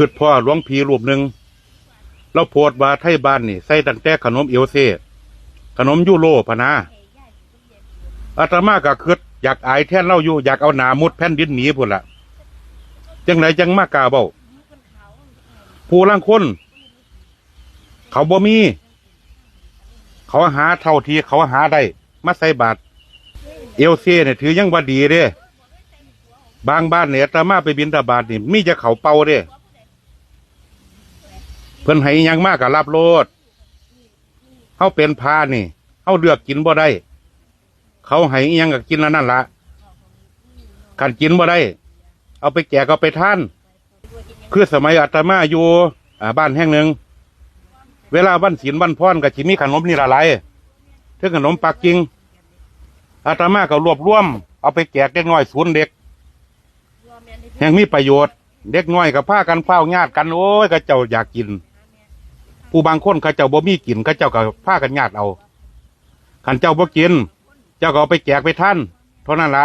คืดพ่อหลวงพีรูปหนึ่งเราโพดว่าไทยบ้านนี่ใส่ตั้งแต่ขนมเอวเซ่ขนมยูโรพนาอาตมาก็คืดอยากอายแท่นเล่าอยู่อยากเอาหนามุดแผ่นดินหนีพุ่นละจังไหนจังมากกาเบ้าผู้ล่างคน เขาบ่มี เขาหาเท่าทีเขาหาได้มาใส่บาตรเอลเซ่เนี่ยถือยังว่าดีเด้ บางบ้านเนี่ยอาตมาไปบินตาบาตนี่มีจะเขาเป่าเด้ พิ่นให้ยังมากกับรับโลดเฮาเป็นพานี่เฮาเลือกกินบ่ได้ เขาให้ยังก็กินแล้วนั่นละคันกินบ่ได้ เอาไปแจกเอาไปท่าน คือสมัยอาตมาอยู่อ่าบ้านแห่งหนึ่ง เวลาวันศีลวันพรก็สิมีขนมนี่ละลายถึงขนมปักกิ่งอาตมาก็รวบรวม เอาไปแจกเด็กน้อยศูนย์เด็กแห่งมีประโยชน์ เด็กน้อยกับผ้ากันเฝ้าญาติกันโอ้ยก็เจ้าอยากกิน ผู้บางคนเขาเจ้าบ่มีกินเขาเจ้าก็ผ้ากันญาติเอาขันเจ้าบ่กิน เจ้าก็เอาไปแจกไปท่านเท่านั้นละ